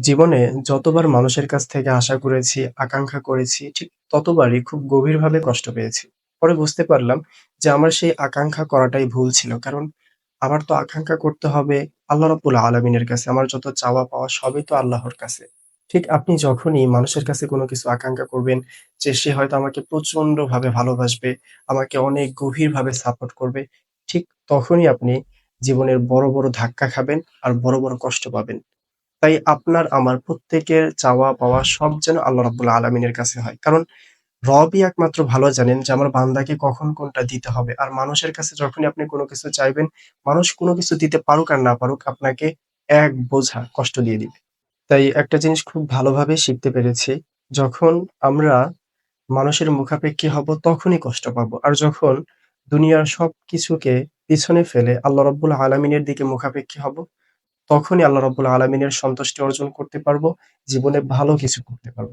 জীবনে যতবার মানুষের কাছ থেকে আশা করেছি, আকাঙ্ক্ষা করেছি, ঠিক ততবারই খুব গভীরভাবে কষ্ট পেয়েছি। পরে বুঝতে পারলাম যে আমার সেই আকাঙ্ক্ষা করাটাই ভুল ছিল। কারণ আমার তো আকাঙ্ক্ষা করতে হবে আল্লাহ রাব্বুল আলামিনের কাছে। আমার যত চাওয়া পাওয়া সবই তো আল্লাহর কাছে। ঠিক আপনি যখনই মানুষের কাছে কোনো কিছু আকাঙ্ক্ষা করবেন যে সে হয়তো আমাকে প্রচন্ডভাবে ভালোবাসবে, আমাকে অনেক গভীরভাবে সাপোর্ট করবে, ঠিক তখনই আপনি জীবনের বড়, বড় ধাক্কা খাবেন আর বড়, বড় কষ্ট পাবেন। তাই আপনার আমার প্রত্যেকের চাওয়া পাওয়া সব যেন আল্লাহ রাব্বুল আলামিনের কাছে হয়। কারণ রবই একমাত্র ভালো জানেন যে আমার বান্দাকে কখন কোনটা দিতে হবে। আর মানুষের কাছে যখনই আপনি কোন কিছু চাইবেন, মানুষ কোন কিছু দিতে পারুক আর না পারুক আপনাকে এক বোঝা কষ্ট দিয়ে দিবে। তাই একটা জিনিস খুব ভালোভাবে শিখতে পেরেছি, যখন আমরা মানুষের মুখাপেক্ষী হব তখনই কষ্ট পাবো। আর যখন দুনিয়ার সবকিছুকে পিছনে ফেলে আল্লাহ রাব্বুল আলামিনের দিকে মুখাপেক্ষী হব, তখনই আল্লাহ রব্বুল আলমিনের সন্তুষ্টি অর্জন করতে পারব, জীবনে ভালো কিছু করতে পারব।